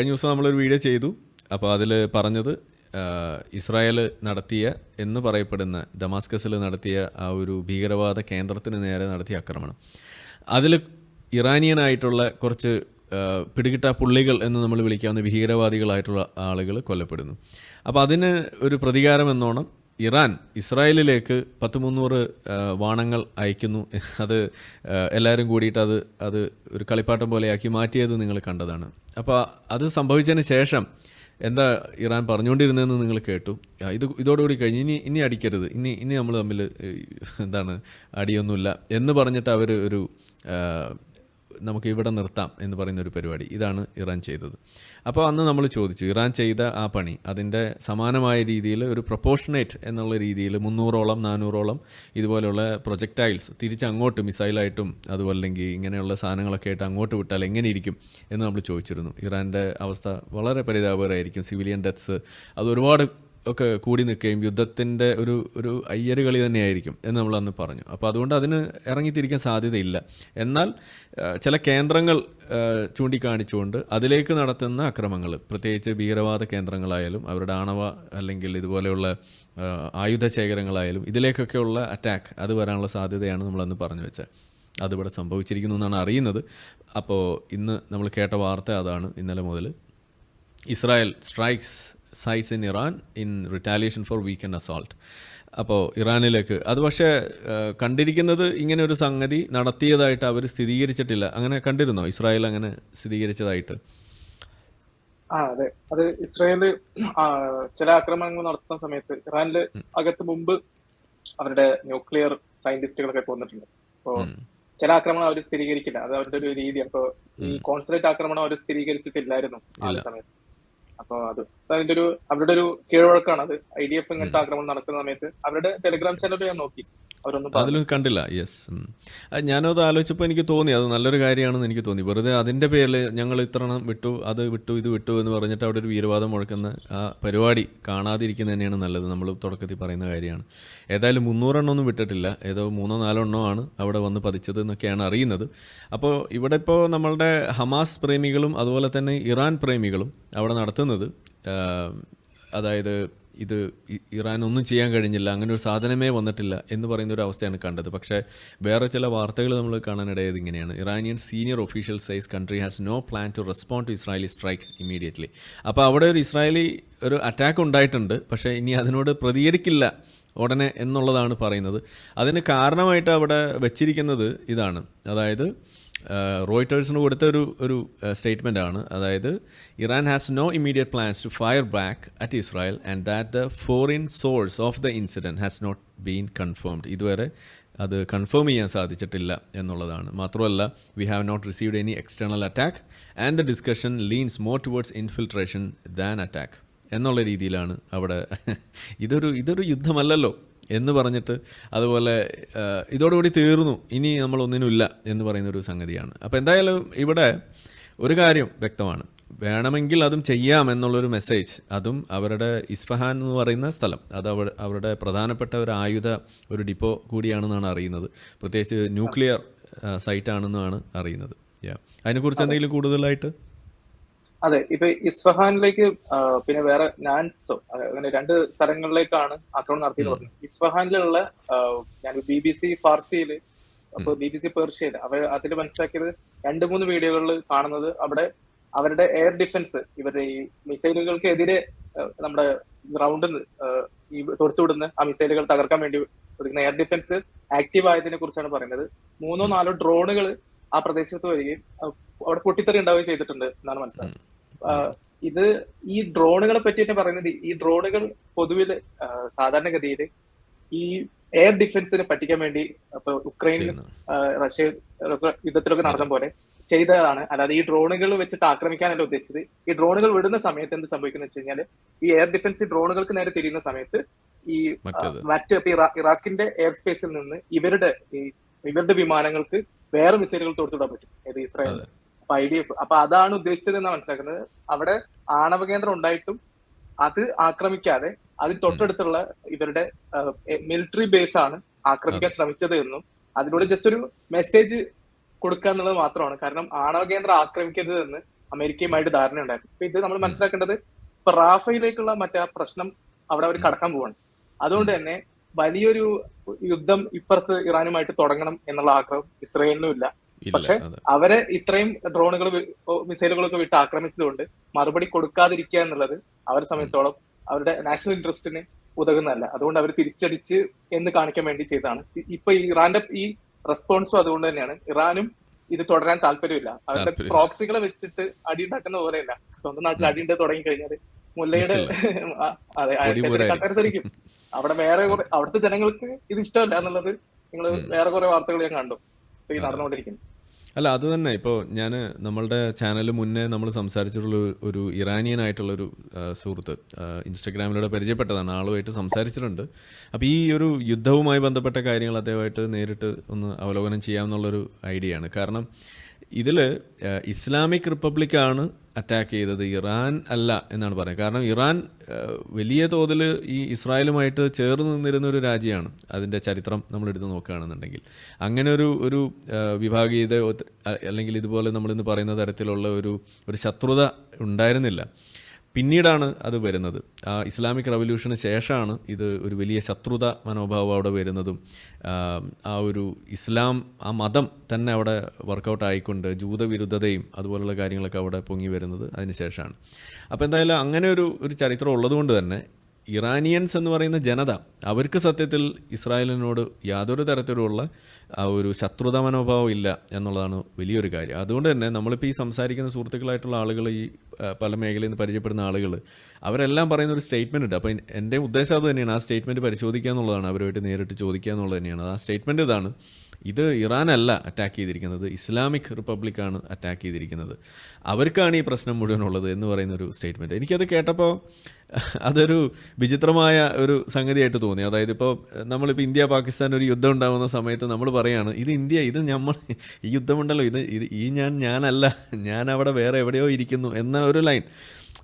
കഴിഞ്ഞ ദിവസം നമ്മളൊരു വീഡിയോ ചെയ്തു. അപ്പോൾ അതിൽ പറഞ്ഞത് ഇസ്രായേൽ നടത്തിയ എന്ന് പറയപ്പെടുന്ന ദമാസ്കസിൽ നടത്തിയ ആ ഒരു ഭീകരവാദ കേന്ദ്രത്തിന് നേരെ നടത്തിയ ആക്രമണം. അതിൽ ഇറാനിയനായിട്ടുള്ള കുറച്ച് പിടികിട്ട പുള്ളികൾ എന്ന് നമ്മൾ വിളിക്കാവുന്ന ഭീകരവാദികളായിട്ടുള്ള ആളുകൾ കൊല്ലപ്പെടുന്നു. അപ്പോൾ അതിന് ഒരു പ്രതികാരം എന്നോണം ഇറാൻ ഇസ്രായേലിലേക്ക് പത്ത് മുന്നൂറ് വാണങ്ങൾ അയക്കുന്നു. അത് എല്ലാവരും കൂടിയിട്ട് അത് അത് ഒരു കളിപ്പാട്ടം പോലെയാക്കി മാറ്റിയത് നിങ്ങൾ കണ്ടതാണ്. അപ്പോൾ അത് സംഭവിച്ചതിന് ശേഷം എന്താ ഇറാൻ പറഞ്ഞുകൊണ്ടിരുന്നതെന്ന് നിങ്ങൾ കേട്ടു. ഇത് ഇതോടുകൂടി കഴിഞ്ഞ് ഇനി ഇനി അടിക്കരുത്. ഇനി ഇനി നമ്മൾ തമ്മിൽ എന്താണ് അടിയൊന്നുമില്ല എന്ന് പറഞ്ഞിട്ട് അവർ ഒരു നമുക്ക് ഇവിടെ നിർത്താം എന്ന് പറയുന്ന ഒരു പരിപാടി. ഇതാണ് ഇറാൻ ചെയ്തത്. അപ്പോൾ അന്ന് നമ്മൾ ചോദിച്ചു ഇറാൻ ചെയ്ത ആ പണി അതിന്റെ സമാനമായ രീതിയിൽ ഒരു പ്രൊപ്പോർഷനേറ്റ് എന്നുള്ള രീതിയിൽ മുന്നൂറോളം നാനൂറോളം ഇതുപോലെയുള്ള പ്രൊജക്റ്റൈൽസ് തിരിച്ച് അങ്ങോട്ട് മിസൈലായിട്ടും അതുപോലെ ഇങ്ങനെയുള്ള സാധനങ്ങളൊക്കെ ആയിട്ട് അങ്ങോട്ട് വിട്ടാൽ എങ്ങനെ ഇരിക്കും എന്ന് നമ്മൾ ചോദിച്ചിരുന്നു. ഇറാന്റെ അവസ്ഥ വളരെ പരിതാപകരമായിരിക്കും. സിവിലിയൻ ഡെത്ത്സ് അത് ഒരുപാട് ഒക്കെ കൂടി നിൽക്കുകയും യുദ്ധത്തിന്റെ ഒരു ഒരു അയ്യര് കളി തന്നെയായിരിക്കും എന്ന് നമ്മൾ അന്ന് പറഞ്ഞു. അപ്പോൾ അതുകൊണ്ട് അതിന് ഇറങ്ങിത്തിരിക്കാൻ സാധ്യതയില്ല. എന്നാൽ ചില കേന്ദ്രങ്ങൾ ചൂണ്ടിക്കാണിച്ചുകൊണ്ട് അതിലേക്ക് നടത്തുന്ന അക്രമങ്ങൾ പ്രത്യേകിച്ച് ഭീകരവാദ കേന്ദ്രങ്ങളായാലും അവരുടെ ആണവ അല്ലെങ്കിൽ ഇതുപോലെയുള്ള ആയുധ ശേഖരങ്ങളായാലും ഇതിലേക്കൊക്കെയുള്ള അറ്റാക്ക് അത് വരാനുള്ള സാധ്യതയാണ് നമ്മളന്ന് പറഞ്ഞു വെച്ചത്. അതിവിടെ സംഭവിച്ചിരിക്കുന്നു എന്നാണ് അറിയുന്നത്. അപ്പോൾ ഇന്ന് നമ്മൾ കേട്ട വാർത്ത അതാണ് ഇന്നലെ മുതൽ. Israel strikes sites in Iran in retaliation for weekend assault അപ്പോൾ ഇറാനിലേക്ക്. അത് പക്ഷേ കണ്ടിരിക്കുന്നത് ഇങ്ങനെ ഒരു സംഗതി നടത്തിയതായിട്ട് അവർ സ്ഥിരീകരിച്ചിട്ടില്ല. അങ്ങനെ കണ്ടിരുന്നോ? ഇസ്രായേൽ അങ്ങനെ സ്ഥിരീകരിച്ചതായിട്ട്. ആ അതെ. അത് ഇസ്രായേൽ ചില ആക്രമണങ്ങൾ നടത്തുന്ന സമയത്ത് ഇറാനിൽ അകത്ത് മുമ്പ് അവരുടെ ന്യൂക്ലിയർ സയന്റിസ്റ്റുകളൊക്കെ കൊന്നിട്ടുണ്ട് അപ്പോ ചില ആക്രമണം അവർ സ്ഥിരീകരിക്കില്ല. അത് അവരുടെ ഒരു രീതിയാണ്. അപ്പോൾ ഈ കോൺസുലേറ്റ് ആക്രമണം അവർ സ്ഥിരീകരിച്ചിട്ടില്ലായിരുന്നു ആ സമയത്ത്. അപ്പൊ അത് അതിന്റെ ഒരു അവരുടെ ഒരു കീഴ്വഴക്കാണ് അത്. ഐ ഡി എഫ് ഇങ്ങനത്തെ ആക്രമണം നടക്കുന്ന സമയത്ത് അവരുടെ ടെലിഗ്രാം ചാനൽ ഞാൻ നോക്കി. അതിലും കണ്ടില്ല. യെസ് ഞാനത് ആലോചിച്ചപ്പോൾ എനിക്ക് തോന്നി. അത് നല്ലൊരു കാര്യമാണെന്ന് എനിക്ക് തോന്നി. വെറുതെ അതിന്റെ പേരിൽ ഞങ്ങൾ ഇത്രണ്ണം വിട്ടു അത് വിട്ടു ഇത് വിട്ടു എന്ന് പറഞ്ഞിട്ട് അവിടെ ഒരു വീരവാദം മുഴക്കുന്ന ആ പരിപാടി കാണാതിരിക്കുന്നത് തന്നെയാണ് നല്ലത്. നമ്മൾ തുടക്കത്തിൽ പറയുന്ന കാര്യമാണ്. ഏതായാലും മുന്നൂറെണ്ണം ഒന്നും വിട്ടിട്ടില്ല. ഏതോ മൂന്നോ നാലോ എണ്ണോ ആണ് അവിടെ വന്ന് പതിച്ചത് എന്നൊക്കെയാണ് അറിയുന്നത്. അപ്പോൾ ഇവിടെ ഇപ്പോൾ നമ്മളുടെ ഹമാസ് പ്രേമികളും അതുപോലെ തന്നെ ഇറാൻ പ്രേമികളും അവിടെ നടത്തുന്നത് ആ, അതായത് ഇത് ഇറാൻ ഒന്നും ചെയ്യാൻ കഴിഞ്ഞില്ല അങ്ങനെ ഒരു സാധനമേ വന്നിട്ടില്ല എന്ന് പറയുന്ന ഒരു അവസ്ഥയാണ് കണ്ടത്. പക്ഷേ വേറെ ചില വാർത്തകൾ നമ്മൾ കാണാനിടയത് ഇങ്ങനെയാണ്. Iranian senior official says country has no plan to respond to Israeli strike immediately അപ്പോൾ അവിടെ ഒരു ഇസ്രായേലി ഒരു അറ്റാക്ക് ഉണ്ടായിട്ടുണ്ട് പക്ഷേ ഇനി അതിനോട് പ്രതികരിക്കില്ല ഉടനെ എന്നുള്ളതാണ് പറയുന്നത്. അതിന് കാരണമായിട്ട് അവിടെ വെച്ചിരിക്കുന്നത് ഇതാണ്. അതായത് റോയിറ്റേഴ്സിന് കൊടുത്ത ഒരു ഒരു സ്റ്റേറ്റ്മെന്റ് ആണ്. അതായത് Iran has no immediate plans to fire back at Israel and that the foreign source of the incident has not been confirmed ഇതുവരെ അത് കൺഫേം ചെയ്യാൻ സാധിച്ചിട്ടില്ല എന്നുള്ളതാണ്. മാത്രമല്ല we have not received any external attack and the discussion leans more towards infiltration than attack എന്നുള്ള രീതിയിലാണ് അവിടെ. ഇതൊരു ഇതൊരു യുദ്ധമല്ലല്ലോ. എന്ന് പറഞ്ഞിട്ട് അതുപോലെ ഇതോടുകൂടി തീർന്നു. ഇനി നമ്മൾ നമ്മളൊന്നിനുമില്ല എന്ന് പറയുന്ന ഒരു സംഗതിയാണ്. അപ്പോൾ എന്തായാലും ഇവിടെ ഒരു കാര്യം വ്യക്തമാണ്. വേണമെങ്കിൽ അതും ചെയ്യാം എന്നുള്ളൊരു മെസ്സേജ് അതും അവരുടെ ഇസ്ഫഹാൻ എന്ന് പറയുന്ന സ്ഥലം. അത് അവരുടെ പ്രധാനപ്പെട്ട ഒരു ആയുധ ഒരു ഡിപ്പോ കൂടിയാണെന്നാണ് അറിയുന്നത്. പ്രത്യേകിച്ച് ന്യൂക്ലിയർ സൈറ്റ് ആണെന്നാണ് അറിയുന്നത്. യാ അതിനെക്കുറിച്ച് എന്തെങ്കിലും കൂടുതലായിട്ട്? അതെ ഇപ്പൊ ഇസ്ഫഹാനിലേക്ക് പിന്നെ വേറെ നാൻസോ അങ്ങനെ രണ്ട് സ്ഥലങ്ങളിലേക്കാണ് ആക്രമണം നടത്തിയെന്ന് പറഞ്ഞു ഇസ്ഫഹാനിലുള്ള ഞാൻ ബി ബി സി ഫാർസിയിൽ അപ്പൊ ബി ബി സി പേർഷ്യയിൽ അവർ അതിൽ മനസ്സിലാക്കിയത് രണ്ട് മൂന്ന് വീഡിയോകളിൽ കാണുന്നത് അവിടെ അവരുടെ എയർ ഡിഫൻസ് ഇവരുടെ ഈ മിസൈലുകൾക്കെതിരെ നമ്മുടെ ഗ്രൗണ്ടിൽ ഈ തൊടുത്തുവിടുന്ന ആ മിസൈലുകൾ തകർക്കാൻ വേണ്ടി ഒരുക്കുന്ന എയർ ഡിഫൻസ് ആക്റ്റീവ് ആയതിനെ കുറിച്ചാണ് പറയുന്നത്. മൂന്നോ നാലോ ഡ്രോണുകൾ ആ പ്രദേശത്ത് വരികയും അവിടെ പൊട്ടിത്തെറി ഉണ്ടാവുകയും ചെയ്തിട്ടുണ്ട് എന്നാണ് മനസ്സിലാക്കുന്നത്. ഇത് ഈ ഡ്രോണുകളെ പറ്റി തന്നെ പറയുന്നത് ഈ ഡ്രോണുകൾ പൊതുവിൽ സാധാരണഗതിയിൽ ഈ എയർ ഡിഫൻസിനെ പറ്റിക്കാൻ വേണ്ടി ഇപ്പൊ ഉക്രൈനിൽ റഷ്യ യുദ്ധത്തിലൊക്കെ നടന്ന പോലെ ചെയ്തതാണ്. അതായത് ഈ ഡ്രോണുകൾ വെച്ചിട്ട് ആക്രമിക്കാനല്ല ഉദ്ദേശിച്ചത്. ഈ ഡ്രോണുകൾ വിടുന്ന സമയത്ത് എന്ത് സംഭവിക്കുന്ന വെച്ച് കഴിഞ്ഞാൽ ഈ എയർ ഡിഫൻസ് ഡ്രോണുകൾക്ക് നേരെ തിരിയുന്ന സമയത്ത് ഈ മറ്റ് ഇറാഖിന്റെ എയർ സ്പേസിൽ നിന്ന് ഇവരുടെ ഇവരുടെ വിമാനങ്ങൾക്ക് വേറെ മിസൈലുകൾ തൊടുത്തുവിടാൻ പറ്റും. ഏത് ഇസ്രായേൽ. അപ്പൊ ഐ ഡി എഫ്. അപ്പൊ അതാണ് ഉദ്ദേശിച്ചത് എന്നാണ് മനസ്സിലാക്കുന്നത്. അവിടെ ആണവ കേന്ദ്രം ഉണ്ടായിട്ടും അത് ആക്രമിക്കാതെ അതിന് തൊട്ടടുത്തുള്ള ഇവരുടെ മിലിറ്ററി ബേസ് ആണ് ആക്രമിക്കാൻ ശ്രമിച്ചത് എന്നും അതിലൂടെ ജസ്റ്റ് ഒരു മെസ്സേജ് കൊടുക്കുക എന്നുള്ളത് മാത്രമാണ്. കാരണം ആണവ കേന്ദ്രം ആക്രമിക്കരുത് എന്ന് അമേരിക്കയുമായിട്ട് ധാരണ ഉണ്ടായിരുന്നു അപ്പൊ ഇത് നമ്മൾ മനസ്സിലാക്കേണ്ടത് ഇപ്പൊ റാഫയിലേക്കുള്ള മറ്റേ ആ പ്രശ്നം അവിടെ അവർ കടക്കാൻ പോവാണ്. അതുകൊണ്ട് തന്നെ വലിയൊരു യുദ്ധം ഇപ്പുറത്ത് ഇറാനുമായിട്ട് തുടങ്ങണം എന്നുള്ള ആഗ്രഹം ഇസ്രയേലിനും ഇല്ല. പക്ഷേ അവരെ ഇത്രയും ഡ്രോണുകൾ മിസൈലുകളൊക്കെ വിട്ട് ആക്രമിച്ചതുകൊണ്ട് മറുപടി കൊടുക്കാതിരിക്കുക എന്നുള്ളത് അവരെ സംബന്ധിച്ചോളം അവരുടെ നാഷണൽ ഇൻട്രസ്റ്റിന് ഉതകുന്നതല്ല. അതുകൊണ്ട് അവർ തിരിച്ചടിച്ച് എന്ന് കാണിക്കാൻ വേണ്ടി ചെയ്തതാണ്. ഇപ്പൊ ഇറാന്റെ ഈ റെസ്പോൺസും അതുകൊണ്ട് തന്നെയാണ്. ഇറാനും ഇത് തുടരാൻ താല്പര്യമില്ല. അവരുടെ പ്രോക്സികളെ വെച്ചിട്ട് അടി ഉണ്ടാക്കുന്ന പോലെയല്ല. സ്വന്തം നാട്ടിൽ അടി ഉണ്ട് തുടങ്ങി കഴിഞ്ഞാൽ മുല്ലയുടെ അതെ. കസരത്തിരിക്കും അവിടെ വേറെ അവിടുത്തെ ജനങ്ങൾക്ക് ഇത് ഇഷ്ടമല്ല എന്നുള്ളത് നിങ്ങൾ വേറെ കുറെ വാർത്തകൾ ഞാൻ കണ്ടു. ഈ നടന്നുകൊണ്ടിരിക്കുന്നു. അല്ല അത് തന്നെ. ഇപ്പോൾ ഞാൻ നമ്മളുടെ ചാനൽ മുന്നേ നമ്മൾ സംസാരിച്ചിട്ടുള്ള ഒരു- ഇറാനിയൻ ആയിട്ടുള്ളൊരു ഒരു സുഹൃത്ത് ഇൻസ്റ്റഗ്രാമിലൂടെ പരിചയപ്പെട്ടതാണ്. ആളുമായിട്ട് സംസാരിച്ചിട്ടുണ്ട്. അപ്പോൾ ഈ ഒരു യുദ്ധവുമായി ബന്ധപ്പെട്ട കാര്യങ്ങൾ അദ്ദേഹമായിട്ട് നേരിട്ട് ഒന്ന് അവലോകനം ചെയ്യാമെന്നുള്ളൊരു ഐഡിയ ആണ് കാരണം ഇതിൽ ഇസ്ലാമിക് റിപ്പബ്ലിക്കാണ് അറ്റാക്ക് ചെയ്തത്. ഇറാൻ അല്ല എന്നാണ് പറയുന്നത്. കാരണം ഇറാൻ വലിയ തോതിൽ ഈ ഇസ്രായേലുമായിട്ട് ചേർന്ന് നിന്നിരുന്ന ഒരു രാജ്യമാണ്. അതിന്റെ ചരിത്രം നമ്മൾ എടുത്ത് നോക്കുകയാണെന്നുണ്ടെങ്കിൽ. അങ്ങനെ ഒരു ഒരു വിഭാഗീയത അല്ലെങ്കിൽ ഇതുപോലെ നമ്മളിന്ന് പറയുന്ന തരത്തിലുള്ള ഒരു ഒരു ശത്രുത ഉണ്ടായിരുന്നില്ല. പിന്നീടാണ് അത് വരുന്നത്. ആ ഇസ്ലാമിക് റവല്യൂഷന് ശേഷമാണ് ഇത് ഒരു വലിയ ശത്രുത മനോഭാവം അവിടെ വരുന്നതും ആ, ഒരു ഇസ്ലാം ആ മതം തന്നെ അവിടെ വർക്കൗട്ട് ആയിക്കൊണ്ട് ജൂതവിരുദ്ധതയും അതുപോലുള്ള കാര്യങ്ങളൊക്കെ അവിടെ പൊങ്ങി വരുന്നത് അതിന് ശേഷമാണ്. അപ്പോൾ എന്തായാലും അങ്ങനെ ഒരു ഒരു ചരിത്രം ഉള്ളതുകൊണ്ട് തന്നെ ഇറാനിയൻസ് എന്ന് പറയുന്ന ജനത അവർക്ക് സത്യത്തിൽ ഇസ്രായേലിനോട് യാതൊരു തരത്തിലുള്ള ആ ഒരു ശത്രുത മനോഭാവം ഇല്ല എന്നുള്ളതാണ് വലിയൊരു കാര്യം. അതുകൊണ്ട് തന്നെ നമ്മളിപ്പോൾ ഈ സംസാരിക്കുന്ന സുഹൃത്തുക്കളായിട്ടുള്ള ആളുകൾ ഈ പല മേഖലയിൽ നിന്ന് പരിചയപ്പെടുന്ന ആളുകൾ അവരെല്ലാം പറയുന്ന ഒരു സ്റ്റേറ്റ്മെന്റ് ഉണ്ട്. അപ്പോൾ എന്റെ ഉദ്ദേശം അത് തന്നെയാണ്. ആ സ്റ്റേറ്റ്മെന്റ് പരിശോധിക്കുക എന്നുള്ളതാണ്. അവരുമായിട്ട് നേരിട്ട് ചോദിക്കുക എന്നുള്ളത് തന്നെയാണ്. ആ സ്റ്റേറ്റ്മെന്റ് ഇതാണ്. ഇത് ഇറാനല്ല അറ്റാക്ക് ചെയ്തിരിക്കുന്നത്. ഇസ്ലാമിക് റിപ്പബ്ലിക്കാണ് അറ്റാക്ക് ചെയ്തിരിക്കുന്നത്. അവർക്കാണ് ഈ പ്രശ്നം മുഴുവനുള്ളത് എന്ന് പറയുന്ന ഒരു സ്റ്റേറ്റ്മെന്റ് എനിക്കത് കേട്ടപ്പോൾ അതൊരു വിചിത്രമായ ഒരു സംഗതിയായിട്ട് തോന്നി. അതായത് ഇപ്പോൾ നമ്മളിപ്പോൾ ഇന്ത്യ പാകിസ്ഥാൻ ഒരു യുദ്ധം ഉണ്ടാകുന്ന സമയത്ത് നമ്മൾ പറയാണ് ഇത് ഇന്ത്യ ഇത് നമ്മൾ ഈ യുദ്ധമുണ്ടല്ലോ ഇത് ഇത് ഈ ഞാൻ ഞാനല്ല. ഞാൻ അവിടെ വേറെ എവിടെയോ ഇരിക്കുന്നു എന്ന ഒരു ലൈൻ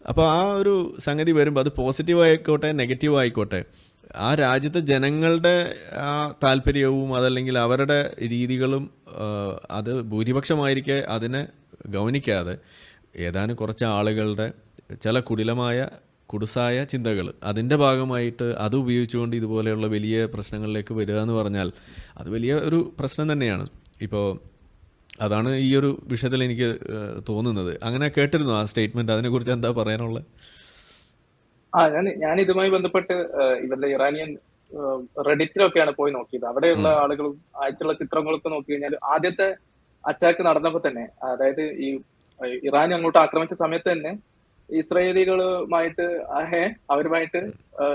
അപ്പോൾ ആ ഒരു സംഗതി വരുമ്പോൾ അത് പോസിറ്റീവ് ആയിക്കോട്ടെ നെഗറ്റീവ് ആയിക്കോട്ടെ ആ രാജ്യത്തെ ജനങ്ങളുടെ ആ താല്പര്യവും അതല്ലെങ്കിൽ അവരുടെ രീതികളും അത് ഭൂരിപക്ഷമായിരിക്കെ അതിനെ ഗൗനിക്കാതെ ഏതാനും കുറച്ച് ആളുകളുടെ ചില കുടിലമായ കുടുസായ ചിന്തകൾ അതിന്റെ ഭാഗമായിട്ട് അത് ഉപയോഗിച്ചുകൊണ്ട് ഇതുപോലെയുള്ള വലിയ പ്രശ്നങ്ങളിലേക്ക് വരിക എന്ന് പറഞ്ഞാൽ അത് വലിയ ഒരു പ്രശ്നം തന്നെയാണ്. ഇപ്പോൾ അതാണ് ഈ ഒരു വിഷയത്തിൽ എനിക്ക് തോന്നുന്നത്. അങ്ങനെ കേട്ടിരുന്നു ആ സ്റ്റേറ്റ്മെന്റ്? അതിനെക്കുറിച്ച് എന്താ പറയാനുള്ളത്? ആ ഞാൻ ഞാൻ ഇതുമായി ബന്ധപ്പെട്ട് ഇവരുടെ ഇറാനിയൻ റെഡിറ്റിലൊക്കെയാണ് പോയി നോക്കിയത്. അവിടെയുള്ള ആളുകളും അയച്ചുള്ള ചിത്രങ്ങളൊക്കെ നോക്കി കഴിഞ്ഞാൽ ആദ്യത്തെ അറ്റാക്ക് നടന്നപ്പോൾ തന്നെ അതായത് ഈ ഇറാൻ അങ്ങോട്ട് ആക്രമിച്ച സമയത്ത് തന്നെ ഇസ്രയേലികളുമായിട്ട് അവരുമായിട്ട്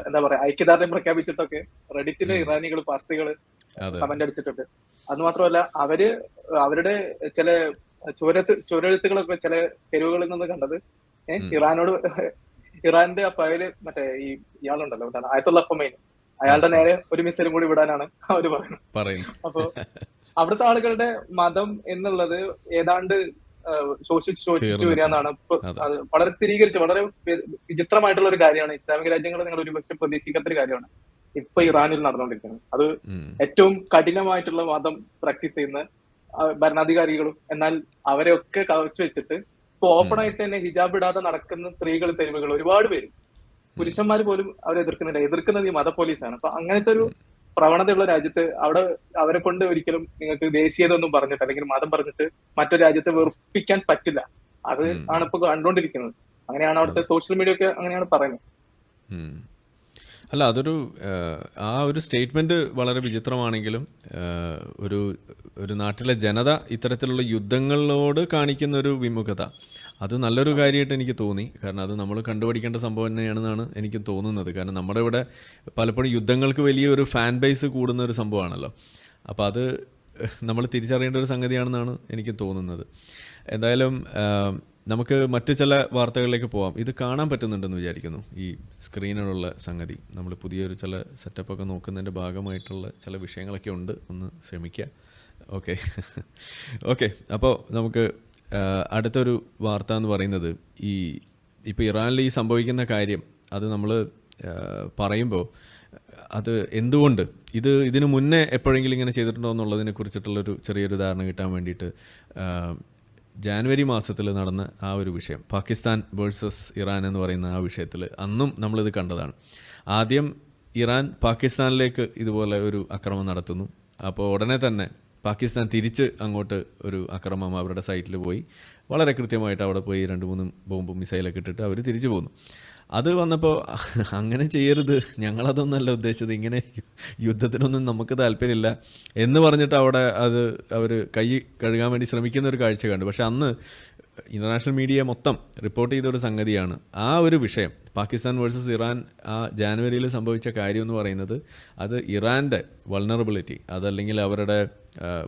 എന്താ പറയാ ഐക്യദാർഢ്യം പ്രഖ്യാപിച്ചിട്ടൊക്കെ റെഡിറ്റിലെ ഇറാനികൾ പാർസികൾ അതെ. കമന്റ് അടിച്ചിട്ടുണ്ട്. അത് മാത്രമല്ല അവർ അവരുടെ ചില ചുരത്ത് ചുരഴുത്തുകളൊക്കെ ചില തെരുവുകളിൽ നിന്ന് കണ്ടത് ഇറാനോട് ഇറാന്റെ ആ പയൽ മറ്റേ ഈ ഇയാളുണ്ടല്ലോ ആയത്തുള്ള ഫൊമൈൻ അയാളുടെ നേരെ ഒരു മിസൈലും കൂടി വിടാനാണ് അവർ പറയുന്നത്. പറയുന്നു അപ്പൊ അവിടുത്തെ ആളുകളുടെ മതം എന്നുള്ളത് ഏതാണ്ട് ശോഷിച്ചു ശോഷിച്ച്. വരിക എന്നാണ് വളരെ സ്ഥിരീകരിച്ച് വളരെ വിചിത്രമായിട്ടുള്ള ഒരു കാര്യമാണ്. ഇസ്ലാമിക രാജ്യങ്ങൾ നിങ്ങൾ ഒരുപക്ഷെ പ്രതീക്ഷിക്കാത്ത ഒരു കാര്യമാണ്. ഇപ്പൊ ഇറാനിൽ നടന്നുകൊണ്ടിരിക്കുന്നത്. അത് ഏറ്റവും കഠിനമായിട്ടുള്ള മതം പ്രാക്ടീസ് ചെയ്യുന്ന ഭരണാധികാരികളും എന്നാൽ അവരെയൊക്കെ കവച്ചു വെച്ചിട്ട് ഇപ്പൊ ഓപ്പൺ ആയിട്ട് തന്നെ ഹിജാബ് ഇടാതെ നടക്കുന്ന സ്ത്രീകൾ തെരുവുകൾ ഒരുപാട് പേര്. പുരുഷന്മാർ പോലും അവരെ എതിർക്കുന്നില്ല. എതിർക്കുന്നത് ഈ മത പോലീസാണ്. അപ്പൊ അങ്ങനത്തെ ഒരു പ്രവണതയുള്ള രാജ്യത്ത് അവിടെ അവരെ കൊണ്ട് ഒരിക്കലും നിങ്ങൾക്ക് ദേശീയത ഒന്നും പറഞ്ഞിട്ട് അല്ലെങ്കിൽ മതം പറഞ്ഞിട്ട് മറ്റൊരു രാജ്യത്തെ വെറുപ്പിക്കാൻ പറ്റില്ല. അത് ആണ് ഇപ്പൊ കണ്ടുകൊണ്ടിരിക്കുന്നത്. അങ്ങനെയാണ് അവിടുത്തെ സോഷ്യൽ മീഡിയ ഒക്കെ അങ്ങനെയാണ് പറയുന്നത്. അല്ല അതൊരു ആ ഒരു സ്റ്റേറ്റ്മെന്റ് വളരെ വിചിത്രമാണെങ്കിലും ഒരു ഒരു നാട്ടിലെ ജനത ഇത്തരത്തിലുള്ള യുദ്ധങ്ങളോട് കാണിക്കുന്ന ഒരു വിമുഖത. അത് നല്ലൊരു കാര്യമായിട്ട് എനിക്ക് തോന്നി. കാരണം അത് നമ്മൾ കണ്ടുപിടിക്കേണ്ട സംഭവം തന്നെയാണെന്നാണ് എനിക്ക് തോന്നുന്നത്. കാരണം നമ്മുടെ ഇവിടെ പലപ്പോഴും യുദ്ധങ്ങൾക്ക് വലിയൊരു ഫാൻ ബേസ് കൂടുന്ന ഒരു സംഭവമാണല്ലോ. അപ്പോൾ അത് നമ്മൾ തിരിച്ചറിയേണ്ട ഒരു സംഗതിയാണെന്നാണ് എനിക്ക് തോന്നുന്നത്. എന്തായാലും നമുക്ക് മറ്റു ചില വാർത്തകളിലേക്ക് പോവാം. ഇത് കാണാൻ പറ്റുന്നുണ്ടെന്ന് വിചാരിക്കുന്നു. ഈ സ്ക്രീനിലുള്ള സംഗതി. നമ്മൾ പുതിയൊരു ചില സെറ്റപ്പൊക്കെ നോക്കുന്നതിന്റെ ഭാഗമായിട്ടുള്ള ചില വിഷയങ്ങളൊക്കെ ഉണ്ട്. ഒന്ന് ശ്രമിക്കുക. ഓക്കെ. ഓക്കെ. അപ്പോൾ നമുക്ക് അടുത്തൊരു വാർത്ത എന്ന് പറയുന്നത് ഈ ഇപ്പോൾ ഇറാനിൽ ഈ സംഭവിക്കുന്ന കാര്യം അത് നമ്മൾ പറയുമ്പോൾ അത് എന്തുകൊണ്ട്? ഇത് ഇതിനു മുന്നേ എപ്പോഴെങ്കിലും ഇങ്ങനെ ചെയ്തിട്ടുണ്ടോ എന്നുള്ളതിനെ കുറിച്ചിട്ടുള്ളൊരു ചെറിയൊരു ധാരണ കിട്ടാൻ വേണ്ടിയിട്ട് ജാനുവരി മാസത്തിൽ നടന്ന ആ ഒരു വിഷയം പാകിസ്ഥാൻ വേഴ്സസ് ഇറാൻ എന്ന് പറയുന്ന ആ വിഷയത്തിൽ അന്നും നമ്മളിത് കണ്ടതാണ്. ആദ്യം ഇറാൻ പാകിസ്ഥാനിലേക്ക് ഇതുപോലെ ഒരു അക്രമം നടത്തുന്നു. അപ്പോൾ ഉടനെ തന്നെ പാകിസ്ഥാൻ തിരിച്ച് അങ്ങോട്ട് ഒരു അക്രമം അവരുടെ സൈറ്റിൽ പോയി. വളരെ കൃത്യമായിട്ട് അവിടെ പോയി രണ്ട് മൂന്നും ബോംബും മിസൈലൊക്കെ ഇട്ടിട്ട് അവർ തിരിച്ചു പോന്നു. അത് വന്നപ്പോൾ അങ്ങനെ ചെയ്യരുത്. ഞങ്ങളതൊന്നല്ല ഉദ്ദേശിച്ചത്. ഇങ്ങനെ യുദ്ധത്തിനൊന്നും നമുക്ക് താല്പര്യമില്ല എന്ന് പറഞ്ഞിട്ട് അവിടെ അത് അവർ കൈ കഴുകാൻ വേണ്ടി ശ്രമിക്കുന്ന ഒരു കാഴ്ച കണ്ടു. പക്ഷെ അന്ന് ഇന്റർനാഷണൽ മീഡിയ മൊത്തം റിപ്പോർട്ട് ചെയ്ത ഒരു സംഗതിയാണ്. ആ ഒരു വിഷയം പാകിസ്ഥാൻ വേഴ്സസ് ഇറാൻ ആ ജാനുവരിയിൽ സംഭവിച്ച കാര്യം എന്ന് പറയുന്നത് അത് ഇറാന്റെ വൾണറബിലിറ്റി അതല്ലെങ്കിൽ അവരുടെ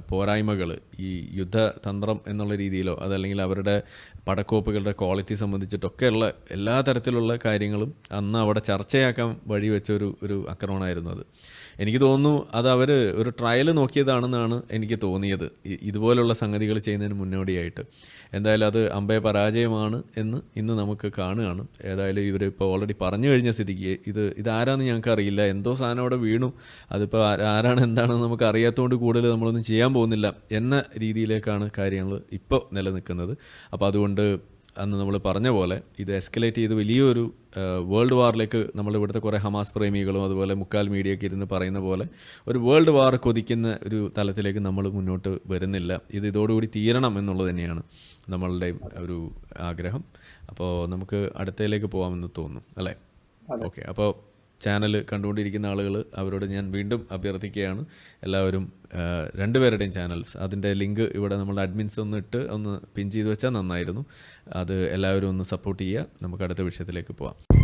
പോരായ്മകൾ ഈ യുദ്ധതന്ത്രം എന്നുള്ള രീതിയിലോ അതല്ലെങ്കിൽ അവരുടെ പടക്കോപ്പുകളുടെ ക്വാളിറ്റി സംബന്ധിച്ചിട്ടൊക്കെയുള്ള എല്ലാ തരത്തിലുള്ള കാര്യങ്ങളും അന്ന് അവിടെ ചർച്ചയാക്കാൻ വഴിവെച്ച ഒരു ഒരു ആക്രമണമായിരുന്നു അത്. എനിക്ക് തോന്നുന്നു അത് അവർ ഒരു ട്രയൽ നോക്കിയതാണെന്നാണ് എനിക്ക് തോന്നിയത്. ഇതുപോലുള്ള സംഗതികൾ ചെയ്യുന്നതിന് മുന്നോടിയായിട്ട്. എന്തായാലും അത് അമ്പയ പരാജയമാണ് എന്ന് ഇന്ന് നമുക്ക് കാണുകയാണ്. ഏതായാലും ഇവർ ഇപ്പോൾ ഓൾറെഡി പറഞ്ഞു കഴിഞ്ഞ സ്ഥിതിക്ക് ഇത് ഇതാരാന്ന് ഞങ്ങൾക്ക് അറിയില്ല എന്തോ സാധനം അവിടെ വീണു. അതിപ്പോൾ ആരാ- ആരാണ് എന്താണെന്ന് നമുക്ക് അറിയാത്തതുകൊണ്ട് കൂടുതൽ നമ്മളൊന്നും ചെയ്യാൻ പോകുന്നില്ല എന്ന രീതിയിലേക്കാണ് കാര്യങ്ങൾ ഇപ്പോൾ നിലനിൽക്കുന്നത്. അപ്പോൾ അതുകൊണ്ട് അന്ന് നമ്മൾ പറഞ്ഞ പോലെ ഇത് എസ്കലേറ്റ് ചെയ്ത് വലിയൊരു വേൾഡ് വാറിലേക്ക് നമ്മൾ ഇവിടുത്തെ കുറേ ഹമാസ് പ്രേമികളും അതുപോലെ മുക്കാൽ മീഡിയയൊക്കെ ഇരുന്ന് പറയുന്ന പോലെ ഒരു വേൾഡ് വാർ കൊതിക്കുന്ന ഒരു തലത്തിലേക്ക് നമ്മൾ മുന്നോട്ട് വരുന്നില്ല. ഇത് ഇതോടുകൂടി തീരണം എന്നുള്ളത് തന്നെയാണ് നമ്മളുടെ ഒരു ആഗ്രഹം. അപ്പോൾ നമുക്ക് അടുത്തയിലേക്ക് പോകാമെന്ന് തോന്നുന്നു അല്ലേ? ഓക്കെ. അപ്പോൾ ചാനൽ കണ്ടുകൊണ്ടിരിക്കുന്ന ആളുകൾ അവരോട് ഞാൻ വീണ്ടും അഭ്യർത്ഥിക്കുകയാണ്. എല്ലാവരും രണ്ടുപേരുടെയും ചാനൽസ് അതിന്റെ ലിങ്ക് ഇവിടെ നമ്മുടെ അഡ്മിൻസ് ഒന്ന് ഇട്ട് ഒന്ന് പിൻ ചെയ്ത് വെച്ചാൽ നന്നായിരുന്നു. അത് എല്ലാവരും ഒന്ന് സപ്പോർട്ട് ചെയ്യുക. നമുക്ക് അടുത്ത വിഷയത്തിലേക്ക് പോവാം.